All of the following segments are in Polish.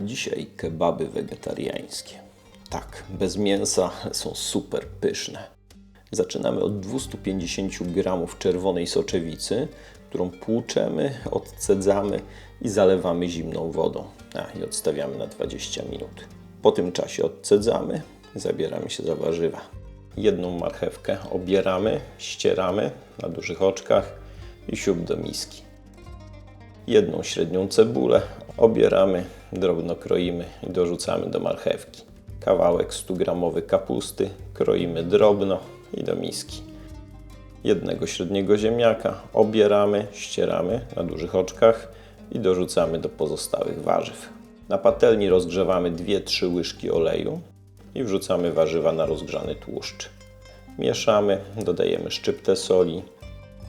Dzisiaj kebaby wegetariańskie. Tak, bez mięsa, są super pyszne. Zaczynamy od 250 g czerwonej soczewicy, którą płuczemy, odcedzamy i zalewamy zimną wodą. A, i odstawiamy na 20 minut. Po tym czasie odcedzamy zabieramy się za warzywa. Jedną marchewkę obieramy, ścieramy na dużych oczkach i siup do miski jedną średnią cebulę, obieramy, drobno kroimy i dorzucamy do marchewki. Kawałek 100-gramowy kapusty kroimy drobno i do miski. Jednego średniego ziemniaka obieramy, ścieramy na dużych oczkach i dorzucamy do pozostałych warzyw. Na patelni rozgrzewamy 2-3 łyżki oleju i wrzucamy warzywa na rozgrzany tłuszcz. Mieszamy, dodajemy szczyptę soli,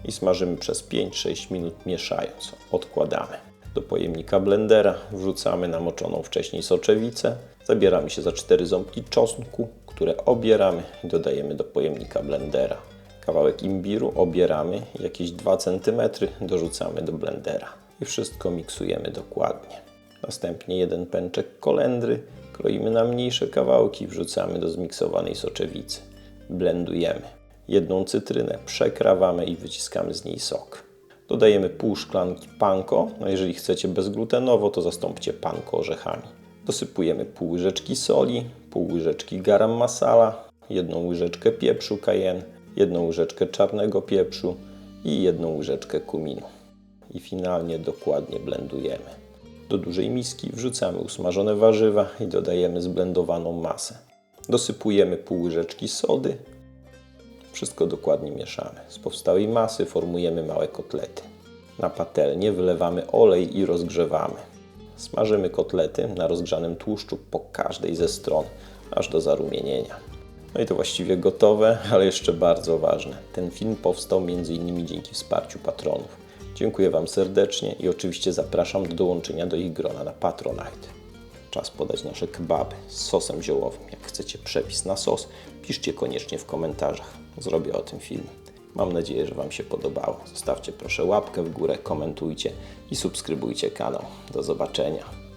i smażymy przez 5-6 minut mieszając. Odkładamy. Do pojemnika blendera wrzucamy namoczoną wcześniej soczewicę. Zabieramy się za 4 ząbki czosnku, które obieramy i dodajemy do pojemnika blendera. Kawałek imbiru obieramy, jakieś 2 cm dorzucamy do blendera i wszystko miksujemy dokładnie. Następnie jeden pęczek kolendry kroimy na mniejsze kawałki i wrzucamy do zmiksowanej soczewicy. Blendujemy. Jedną cytrynę przekrawamy i wyciskamy z niej sok. Dodajemy pół szklanki panko, a jeżeli chcecie bezglutenowo, to zastąpcie panko orzechami. Dosypujemy pół łyżeczki soli, pół łyżeczki garam masala, jedną łyżeczkę pieprzu cayenne, jedną łyżeczkę czarnego pieprzu i jedną łyżeczkę kuminu. I finalnie dokładnie blendujemy. Do dużej miski wrzucamy usmażone warzywa i dodajemy zblendowaną masę. Dosypujemy pół łyżeczki sody, wszystko dokładnie mieszamy. Z powstałej masy formujemy małe kotlety. Na patelnię wylewamy olej i rozgrzewamy. Smażymy kotlety na rozgrzanym tłuszczu po każdej ze stron, aż do zarumienienia. No i to właściwie gotowe, ale jeszcze bardzo ważne. Ten film powstał m.in. dzięki wsparciu patronów. Dziękuję Wam serdecznie i oczywiście zapraszam do dołączenia do ich grona na Patronite. Czas podać nasze kebaby z sosem ziołowym. Jak chcecie przepis na sos, piszcie koniecznie w komentarzach. Zrobię o tym film. Mam nadzieję, że Wam się podobało. Zostawcie proszę łapkę w górę, komentujcie i subskrybujcie kanał. Do zobaczenia.